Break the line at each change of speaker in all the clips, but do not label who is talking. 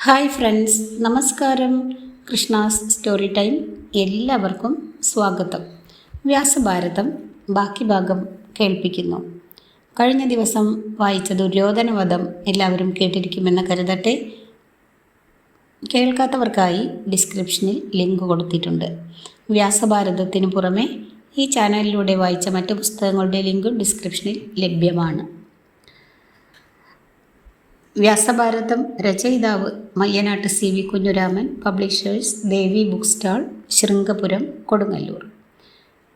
Hi friends നമസ്കാരം. Krishna's story time എല്ലാവർക്കും സ്വാഗതം. വ്യാസഭാരതം ബാക്കി ഭാഗം കേൾപ്പിക്കുന്നു. കഴിഞ്ഞ ദിവസം വായിച്ച ദുര്യോധനവധം എല്ലാവരും കേട്ടിരിക്കുമെന്ന് കരുതട്ടെ. കേൾക്കാത്തവർക്കായി ഡിസ്ക്രിപ്ഷനിൽ ലിങ്ക് കൊടുത്തിട്ടുണ്ട്. വ്യാസഭാരതത്തിന് പുറമെ ഈ ചാനലിലൂടെ വായിച്ച മറ്റു പുസ്തകങ്ങളുടെ ലിങ്കും ഡിസ്ക്രിപ്ഷനിൽ ലഭ്യമാണ്. വ്യാസഭാരതം രചയിതാവ് Mayyanad C V Kunhiraman publishers Devi book stall Sringapuram Kodungallur.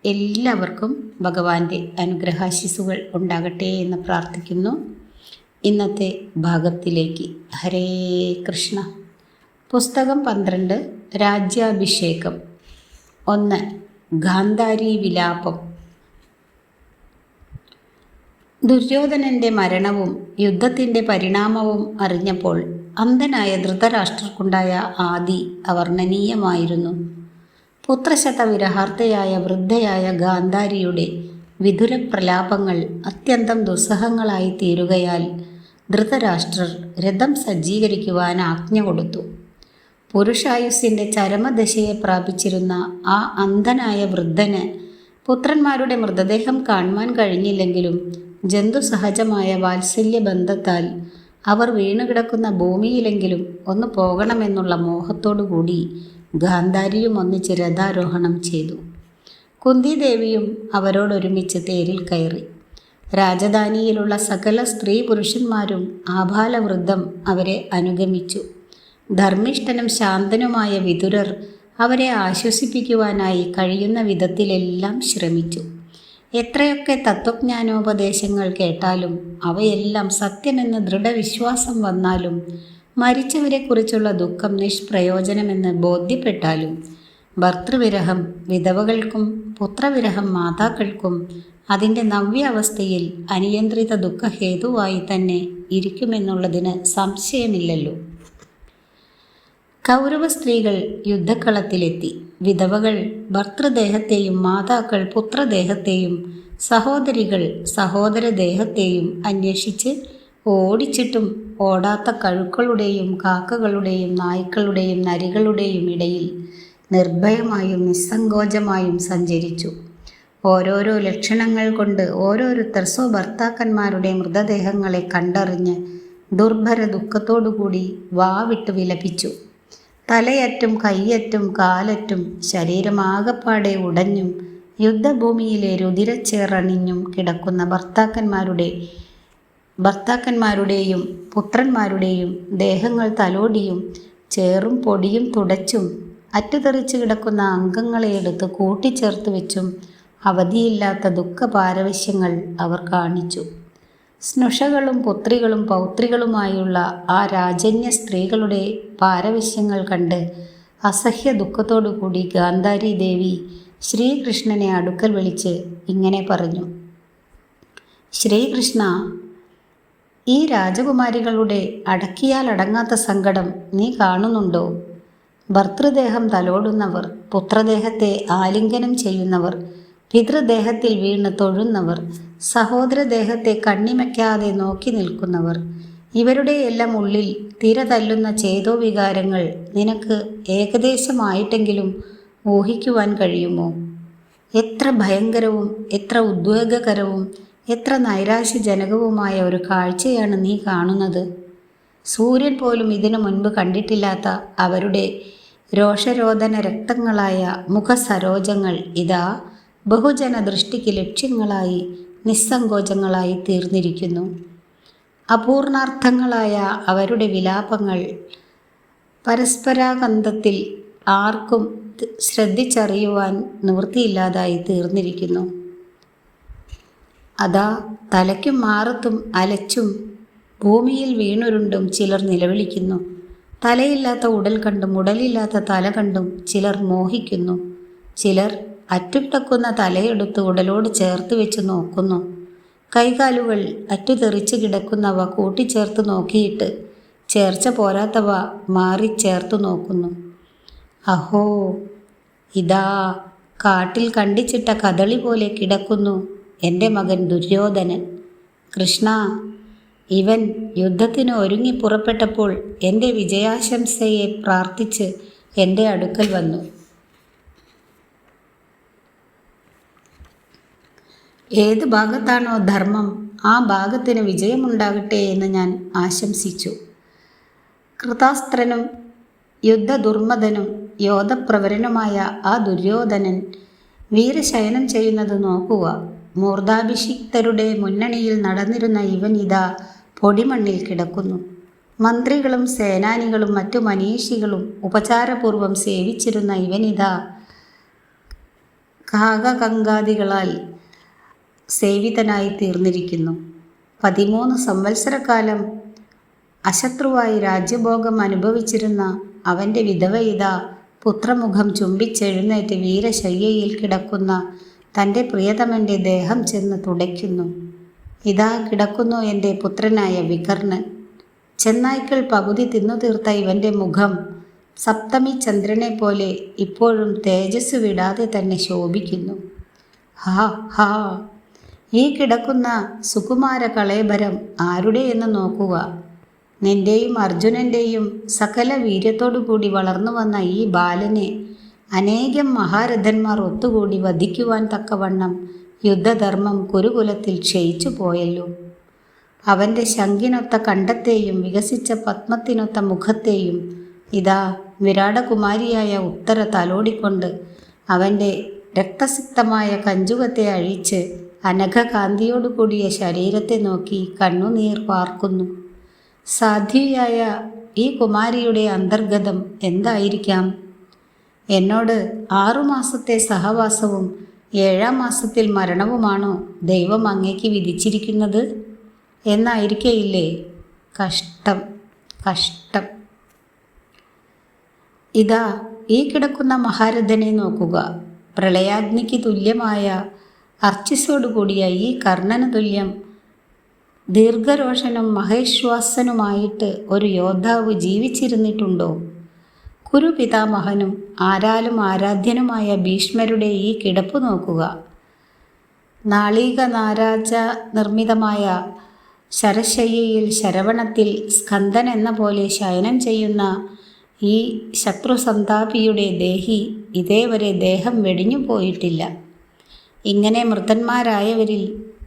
എല്ലാവർക്കും ഭഗവാന്റെ അനുഗ്രഹാശിസുകൾ ഉണ്ടാകട്ടെ എന്ന് പ്രാർത്ഥിക്കുന്നു. ഇന്നത്തെ ഭാഗത്തിലേക്ക് ഹരേ കൃഷ്ണ. പുസ്തകം പന്ത്രണ്ട് രാജ്യാഭിഷേകം. ഒന്ന് ഗാന്ധാരി വിലാപം. ദുര്യോധനന്റെ മരണവും യുദ്ധത്തിന്റെ പരിണാമവും അറിഞ്ഞപ്പോൾ അന്ധനായ ധൃതരാഷ്ട്രർക്കുണ്ടായ ആദി അവർണനീയമായിരുന്നു. പുത്രശത വിരഹാർത്ഥയായ വൃദ്ധയായ ഗാന്ധാരിയുടെ വിതുര പ്രലാപങ്ങൾ അത്യന്തം ദുസ്സഹങ്ങളായി തീരുകയാൽ ധൃതരാഷ്ട്രർ രഥം സജ്ജീകരിക്കുവാൻ ആജ്ഞ കൊടുത്തു. പുരുഷായുസിന്റെ ചരമദശയെ പ്രാപിച്ചിരുന്ന ആ അന്ധനായ വൃദ്ധന് പുത്രന്മാരുടെ മൃതദേഹം കാണുവാൻ കഴിഞ്ഞില്ലെങ്കിലും ജന്തുസഹജമായ വാത്സല്യബന്ധത്താൽ അവർ വീണുകിടക്കുന്ന ഭൂമിയിലെങ്കിലും ഒന്ന് പോകണമെന്നുള്ള മോഹത്തോടുകൂടി ഗാന്ധാരിയും ഒന്നിച്ച് രഥാരോഹണം ചെയ്തു. കുന്തിദേവിയും അവരോടൊരുമിച്ച് തേരിൽ കയറി. രാജധാനിയിലുള്ള സകല സ്ത്രീ പുരുഷന്മാരും ആഭാലവൃദ്ധം അവരെ അനുഗമിച്ചു. ധർമ്മിഷ്ഠനും ശാന്തനുമായ വിതുരർ അവരെ ആശ്വസിപ്പിക്കുവാനായി കഴിയുന്ന വിധത്തിലെല്ലാം ശ്രമിച്ചു. എത്രയൊക്കെ തത്വജ്ഞാനോപദേശങ്ങൾ കേട്ടാലും അവയെല്ലാം സത്യമെന്ന് ദൃഢവിശ്വാസം വന്നാലും മരിച്ചവരെക്കുറിച്ചുള്ള ദുഃഖം നിഷ്പ്രയോജനമെന്ന് ബോധ്യപ്പെട്ടാലും ഭർത്തൃവിരഹം വിധവകൾക്കും പുത്രവിരഹം മാതാക്കൾക്കും അതിന്റെ നവ്യാവസ്ഥയിൽ അനിയന്ത്രിത ദുഃഖഹേതുവായി തന്നെ ഇരിക്കുമെന്നുള്ളതിന് സംശയമില്ലല്ലോ. കൗരവ സ്ത്രീകൾ യുദ്ധക്കളത്തിലെത്തി. വിധവകൾ ഭർത്തൃദേഹത്തെയും മാതാക്കൾ പുത്രദേഹത്തെയും സഹോദരികൾ സഹോദരദേഹത്തെയും അന്വേഷിച്ച് ഓടിച്ചിട്ടും ഓടാത്ത കഴുക്കളുടെയും കാക്കകളുടെയും നായ്ക്കളുടെയും നരികളുടെയും ഇടയിൽ നിർഭയമായും നിസ്സങ്കോചമായും സഞ്ചരിച്ചു. ഓരോരോ ലക്ഷണങ്ങൾ കൊണ്ട് ഓരോരുത്തർ സ്വഭർത്താക്കന്മാരുടെ മൃതദേഹങ്ങളെ കണ്ടറിഞ്ഞ് ദുർഭര ദുഃഖത്തോടുകൂടി വാവിട്ട് വിലപിച്ചു. തലയറ്റും കയ്യറ്റും കാലറ്റും ശരീരമാകപ്പാടെ ഉടഞ്ഞും യുദ്ധഭൂമിയിലെ രുതിരച്ചേറണിഞ്ഞും കിടക്കുന്ന ഭർത്താക്കന്മാരുടെ ഭർത്താക്കന്മാരുടെയും പുത്രന്മാരുടെയും ദേഹങ്ങൾ തലോടിയും ചേറും പൊടിയും തുടച്ചും അറ്റുതെറിച്ച് കിടക്കുന്ന അംഗങ്ങളെ എടുത്ത് കൂട്ടിച്ചേർത്ത് വെച്ചും അവധിയില്ലാത്ത ദുഃഖപാരവശ്യങ്ങൾ അവർ കാണിച്ചു. സ്നുഷകളും പുത്രികളും പൗത്രികളുമായുള്ള ആ രാജന്യ സ്ത്രീകളുടെ പാരവശ്യങ്ങൾ കണ്ട് അസഹ്യ ദുഃഖത്തോടുകൂടി ഗാന്ധാരി ദേവി ശ്രീകൃഷ്ണനെ അടുക്കൽ വിളിച്ച് ഇങ്ങനെ പറഞ്ഞു. ശ്രീകൃഷ്ണ ഈ രാജകുമാരികളുടെ അടക്കിയാൽ അടങ്ങാത്ത സങ്കടം നീ കാണുന്നുണ്ടോ? ഭർത്തൃദേഹം തലോടുന്നവർ പുത്രദേഹത്തെ ആലിംഗനം ചെയ്യുന്നവർ പിതൃദേഹത്തിൽ വീണ് തൊഴുന്നവർ സഹോദരദേഹത്തെ കണ്ണിമയ്ക്കാതെ നോക്കി നിൽക്കുന്നവർ ഇവരുടെ എല്ലാം ഉള്ളിൽ തിര തല്ലുന്ന ചേതോവികാരങ്ങൾ നിനക്ക് ഏകദേശമായിട്ടെങ്കിലും ഊഹിക്കുവാൻ കഴിയുമോ? എത്ര ഭയങ്കരവും എത്ര ഉദ്വേഗകരവും എത്ര നൈരാശ്യജനകവുമായ ഒരു കാഴ്ചയാണ് നീ കാണുന്നത്. സൂര്യൻ പോലും ഇതിനു മുൻപ് കണ്ടിട്ടില്ലാത്ത അവരുടെ രോഷരോധന രക്തങ്ങളായ മുഖസരോജങ്ങൾ ഇതാ ബഹുജന ദൃഷ്ടിക്ക് ലക്ഷ്യങ്ങളായി നിസ്സങ്കോചങ്ങളായി തീർന്നിരിക്കുന്നു. അപൂർണാർത്ഥങ്ങളായ അവരുടെ വിലാപങ്ങൾ പരസ്പരാഗന്ധത്തിൽ ആർക്കും ശ്രദ്ധിച്ചറിയുവാൻ നിവൃത്തിയില്ലാതായി തീർന്നിരിക്കുന്നു. അതാ തലയ്ക്കും മാറത്തും അലച്ചും ഭൂമിയിൽ വീണുരുണ്ടും ചിലർ നിലവിളിക്കുന്നു. തലയില്ലാത്ത ഉടൽ കണ്ടും ഉടലില്ലാത്ത തല കണ്ടും ചിലർ മോഹിക്കുന്നു. ചിലർ അറ്റുകിടക്കുന്ന തലയെടുത്ത് ഉടലോട് ചേർത്ത് വെച്ച് നോക്കുന്നു. കൈകാലുകൾ അറ്റുതെറിച്ച് കിടക്കുന്നവ കൂട്ടിച്ചേർത്ത് നോക്കിയിട്ട് ചേർച്ച പോരാത്തവ മാറി ചേർത്ത് നോക്കുന്നു. അഹോ ഇതാ കാട്ടിൽ കണ്ടിച്ചിട്ട കദളി പോലെ കിടക്കുന്നു എന്റെ മകൻ ദുര്യോധനൻ. കൃഷ്ണ ഇവൻ യുദ്ധത്തിന് ഒരുങ്ങി പുറപ്പെട്ടപ്പോൾ എന്റെ വിജയാശംസയെ പ്രാർത്ഥിച്ച് എന്റെ അടുക്കൽ വന്നു. ഏത് ഭാഗത്താണോ ധർമ്മം ആ ഭാഗത്തിന് വിജയമുണ്ടാകട്ടെ എന്ന് ഞാൻ ആശംസിച്ചു. കൃതാസ്ത്രനും യുദ്ധദുർമദനും യോധപ്രവരനുമായ ആ ദുര്യോധനൻ വീരശയനം ചെയ്യുന്നത് നോക്കുക. മൂർധാഭിഷിക്തരുടെ മുന്നണിയിൽ നടന്നിരുന്ന ഇവൻ ഇതാ പൊടിമണ്ണിൽ കിടക്കുന്നു. മന്ത്രികളും സേനാനികളും മറ്റു മനീഷികളും ഉപചാരപൂർവം സേവിച്ചിരുന്ന ഇവനിതാ കാകകങ്കാദികളാൽ സേവിതനായി തീർന്നിരിക്കുന്നു. പതിമൂന്ന് സംവത്സരക്കാലം അശത്രുവായി രാജ്യഭോഗം അനുഭവിച്ചിരുന്ന അവന്റെ വിധവയിത പുത്രമുഖം ചുംബിച്ചെഴുന്നേറ്റ് വീരശയ്യയിൽ കിടക്കുന്ന തന്റെ പ്രിയതമന്റെ ദേഹം ചെന്ന് തുടയ്ക്കുന്നു. ഇതാ കിടക്കുന്നു എന്റെ പുത്രനായ വികർണൻ. ചെന്നായ്ക്കൾ പകുതി തിന്നു തീർത്ത ഇവന്റെ മുഖം സപ്തമി ചന്ദ്രനെ പോലെ ഇപ്പോഴും തേജസ് വിടാതെ തന്നെ ശോഭിക്കുന്നു. ഹാ ഹാ. ഈ കിടക്കുന്ന സുകുമാര കളേബരം ആരുടെ എന്ന് നോക്കുക. നിന്റെയും അർജുനന്റെയും സകല വീര്യത്തോടുകൂടി വളർന്നു വന്ന ഈ ബാലനെ അനേകം മഹാരഥന്മാർ ഒത്തുകൂടി വധിക്കുവാൻ തക്കവണ്ണം യുദ്ധധർമ്മം കുരുകുലത്തിൽ ക്ഷയിച്ചു പോയല്ലോ. അവന്റെ ശങ്കിനൊത്ത കണ്ടത്തെയും വികസിച്ച പത്മത്തിനൊത്ത മുഖത്തെയും ഇതാ വിരാടകുമാരിയായ ഉത്തര തലോടിക്കൊണ്ട് അവന്റെ രക്തസിക്തമായ കഞ്ചുകത്തെ അഴിച്ച് അനഘകാന്തിയോടു കൂടിയ ശരീരത്തെ നോക്കി കണ്ണുനീർ വാർക്കുന്നു സാധ്വിയായ ഈ കുമാരിയുടെ അന്തർഗതം എന്തായിരിക്കാം? എന്നോട് ആറുമാസത്തെ സഹവാസവും ഏഴാം മാസത്തിൽ മരണവുമാണോ ദൈവം അങ്ങേക്ക് വിധിച്ചിരിക്കുന്നത്? എന്നായിരിക്കയില്ലേ? കഷ്ടം കഷ്ടം. ഇതാ ഈ കിടക്കുന്ന മഹാരഥനെ നോക്കുക. പ്രളയാഗ്നിക്ക് തുല്യമായ അർച്ചിസോടുകൂടിയ ഈ കർണന തുല്യം ദീർഘരോഷനും മഹേശ്വാസനുമായിട്ട് ഒരു യോദ്ധാവ് ജീവിച്ചിരുന്നിട്ടുണ്ടോ? കുരുപിതാമഹനും ആരാലും ആരാധ്യനുമായ ഭീഷ്മരുടെ ഈ കിടപ്പ് നോക്കുക. നാളീക നാരാജ നിർമ്മിതമായ ശരശയ്യയിൽ ശരവണത്തിൽ സ്കന്ദൻ എന്ന പോലെ ശയനം ചെയ്യുന്ന ഈ ശത്രുസന്താപിയുടെ ദേഹി ഇതേവരെ ദേഹം വെടിഞ്ഞു പോയിട്ടില്ല ഇങ്ങനെ മൃതന്മാരായവരിൽ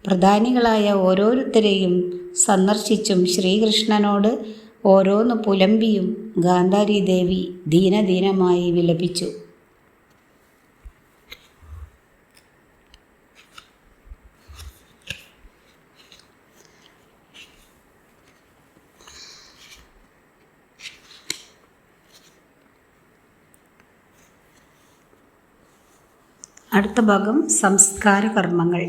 പ്രധാനികളായ ഓരോരുത്തരെയും സന്ദർശിച്ചും ശ്രീകൃഷ്ണനോട് ഓരോന്ന് പുലമ്പിയും ഗാന്ധാരി ദേവി ദീനദീനമായി വിലപിച്ചു. അടുത്ത ഭാഗം സംസ്കാര കർമ്മങ്ങൾ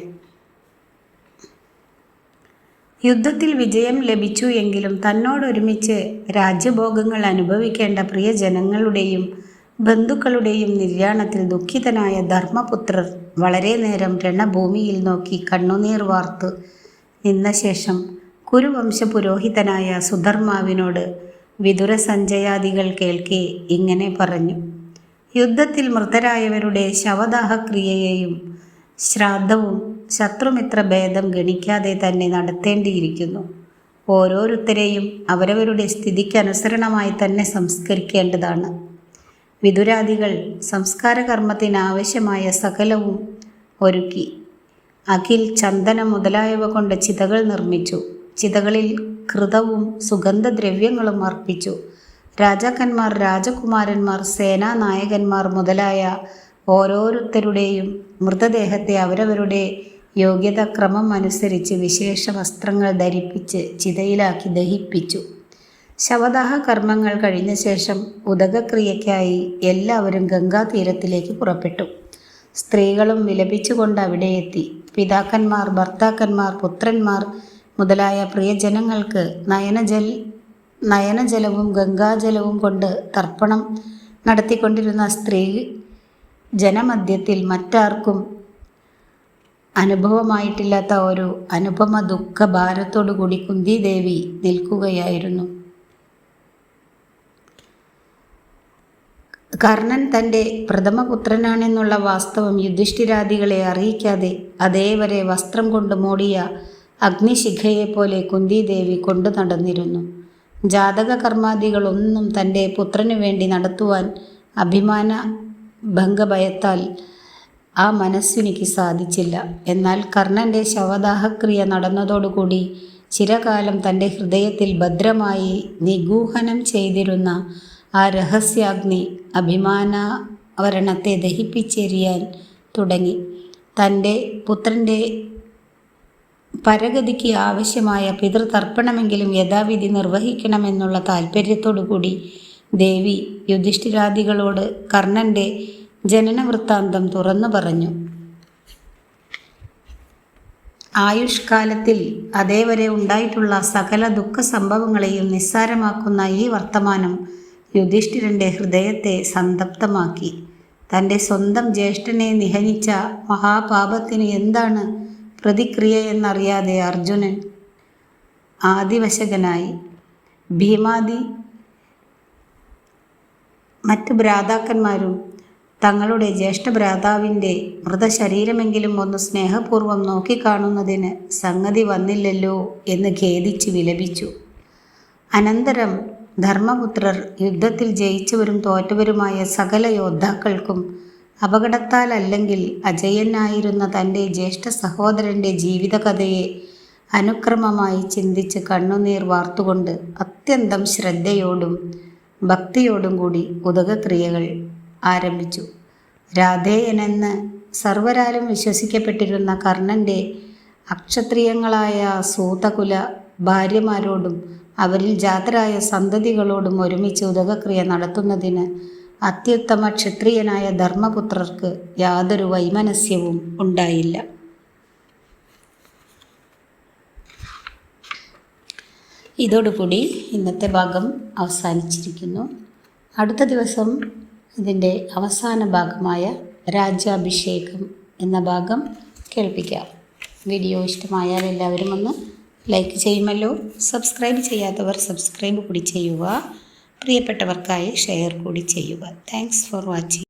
യുദ്ധത്തിൽ വിജയം ലഭിച്ചു എങ്കിലും തന്നോടൊരുമിച്ച് രാജ്യഭോഗങ്ങൾ അനുഭവിക്കേണ്ട പ്രിയ ജനങ്ങളുടെയും ബന്ധുക്കളുടെയും നിര്യാണത്തിൽ ദുഃഖിതനായ ധർമ്മപുത്രർ വളരെ നേരം രണഭൂമിയിൽ നോക്കി കണ്ണുനീർ വാർത്ത് നിന്ന ശേഷം കുരുവംശ പുരോഹിതനായ സുധർമാവിനോട് വിതുര സഞ്ജയാദികൾ കേൾക്കെ ഇങ്ങനെ പറഞ്ഞു. യുദ്ധത്തിൽ മൃതരായവരുടെ ശവദാഹക്രിയയെയും ശ്രാദ്ധവും ശത്രുമിത്ര ഭേദം ഗണിക്കാതെ തന്നെ നടത്തേണ്ടിയിരിക്കുന്നു. ഓരോരുത്തരെയും അവരവരുടെ സ്ഥിതിക്കനുസരണമായി തന്നെ സംസ്കരിക്കേണ്ടതാണ്. വിതുരാദികൾ സംസ്കാര കർമ്മത്തിനാവശ്യമായ സകലവും ഒരുക്കി. അഖിൽ ചന്ദനം മുതലായവ കൊണ്ട് ചിതകൾ നിർമ്മിച്ചു. ചിതകളിൽ കൃതവും സുഗന്ധദ്രവ്യങ്ങളും അർപ്പിച്ചു. രാജാക്കന്മാർ രാജകുമാരന്മാർ സേനാ സേനാനായകന്മാർ മുതലായ ഓരോരുത്തരുടെയും മൃതദേഹത്തെ അവരവരുടെ യോഗ്യതാക്രമം അനുസരിച്ച് വിശേഷ വസ്ത്രങ്ങൾ ധരിപ്പിച്ച് ചിതയിലാക്കി ദഹിപ്പിച്ചു. ശവദാഹ കർമ്മങ്ങൾ കഴിഞ്ഞ ശേഷം ഉദകക്രിയയ്ക്കായി എല്ലാവരും ഗംഗാതീരത്തിലേക്ക് പുറപ്പെട്ടു. സ്ത്രീകളും വിലപിച്ചുകൊണ്ട് അവിടെ എത്തി. പിതാക്കന്മാർ ഭർത്താക്കന്മാർ പുത്രന്മാർ മുതലായ പ്രിയജനങ്ങൾക്ക് നയനജൽ നയനജലവും ഗംഗാജലവും കൊണ്ട് തർപ്പണം നടത്തിക്കൊണ്ടിരുന്ന സ്ത്രീ ജനമധ്യത്തിൽ മറ്റാർക്കും അനുഭവമായിട്ടില്ലാത്ത ഒരു അനുപമ ദുഃഖ ഭാരത്തോടുകൂടി കുന്തിദേവി നിൽക്കുകയായിരുന്നു. കർണൻ തന്റെ പ്രഥമപുത്രനാണെന്നുള്ള വാസ്തവം യുധിഷ്ഠിരാദികളെ അറിയിക്കാതെ അതേവരെ വസ്ത്രം കൊണ്ട് മൂടിയ അഗ്നിശിഖയെപ്പോലെ കുന്തിദേവി കൊണ്ടു നടന്നിരുന്നു. ജാതക കർമാദികളൊന്നും തന്റെ പുത്രനു വേണ്ടി നടത്തുവാൻ അഭിമാന ഭംഗഭയത്താൽ ആ മനസ്വിനിക്ക് സാധിച്ചില്ല. എന്നാൽ കർണന്റെ ശവദാഹക്രിയ നടന്നതോടുകൂടി ചിരകാലം തന്റെ ഹൃദയത്തിൽ ഭദ്രമായി നിഗൂഹനം ചെയ്തിരുന്ന ആ രഹസ്യാഗ്നി അഭിമാനാവരണത്തെ ദഹിപ്പിച്ചെറിയാൻ തുടങ്ങി. തന്റെ പുത്രന്റെ പരഗതിക്ക് ആവശ്യമായ പിതൃതർപ്പണമെങ്കിലും യഥാവിധി നിർവഹിക്കണമെന്നുള്ള താല്പര്യത്തോടുകൂടി ദേവി യുധിഷ്ഠിരാദികളോട് കർണന്റെ ജനനവൃത്താന്തം തുറന്നു പറഞ്ഞു. ആയുഷ്കാലത്തിൽ അതേവരെ ഉണ്ടായിട്ടുള്ള സകല ദുഃഖ സംഭവങ്ങളെയും നിസ്സാരമാക്കുന്ന ഈ വർത്തമാനം യുധിഷ്ഠിരന്റെ ഹൃദയത്തെ സന്തപ്തമാക്കി തന്റെ സ്വന്തം ജ്യേഷ്ഠനെ നിഹനിച്ച മഹാപാപത്തിന് എന്താണ് പ്രതിക്രിയയെന്നറിയാതെ അർജുനൻ ആദിവശകനായി ഭീമാദി മറ്റ് ഭ്രാതാക്കന്മാരും തങ്ങളുടെ ജ്യേഷ്ഠ ഭ്രാതാവിന്റെ മൃതശരീരമെങ്കിലും ഒന്ന് സ്നേഹപൂർവം നോക്കിക്കാണുന്നതിന് സംഗതി വന്നില്ലല്ലോ എന്ന് ഖേദിച്ച് വിലപിച്ചു. അനന്തരം ധർമ്മപുത്രർ യുദ്ധത്തിൽ ജയിച്ചവരും തോറ്റവരുമായ സകല യോദ്ധാക്കൾക്കും അപകടത്താൽ അല്ലെങ്കിൽ അജയനായിരുന്ന തന്റെ ജ്യേഷ്ഠ സഹോദരന്റെ ജീവിതകഥയെ അനുക്രമമായി ചിന്തിച്ച് കണ്ണുനീർ വാർത്തുകൊണ്ട് അത്യന്തം ശ്രദ്ധയോടും ഭക്തിയോടും കൂടി ഉദകക്രിയകൾ ആരംഭിച്ചു. രാധേയനെന്ന് സർവരാലും വിശ്വസിക്കപ്പെട്ടിരുന്ന കർണന്റെ അക്ഷത്രിയങ്ങളായ സൂതകുല ഭാര്യമാരോടും അവരിൽ ജാതരായ സന്തതികളോടും ഒരുമിച്ച് ഉദകക്രിയ നടത്തുന്നതിന് അത്യുത്തമ ക്ഷത്രിയനായ ധർമ്മപുത്രർക്ക് യാതൊരു വൈമനസ്യവും ഉണ്ടായില്ല. ഇതോടുകൂടി ഇന്നത്തെ ഭാഗം അവസാനിച്ചിരിക്കുന്നു. അടുത്ത ദിവസം ഇതിന്റെ അവസാന ഭാഗമായ രാജ്യാഭിഷേകം എന്ന ഭാഗം കേൾപ്പിക്കാം. വീഡിയോ ഇഷ്ടമായാൽ എല്ലാവരും ഒന്ന് ലൈക്ക് ചെയ്യുമല്ലോ. സബ്സ്ക്രൈബ് ചെയ്യാത്തവർ സബ്സ്ക്രൈബ് കൂടി ചെയ്യുക. പ്രിയപ്പെട്ടവർക്കായി ഷെയർ കൂടി ചെയ്യുക. Thanks for watching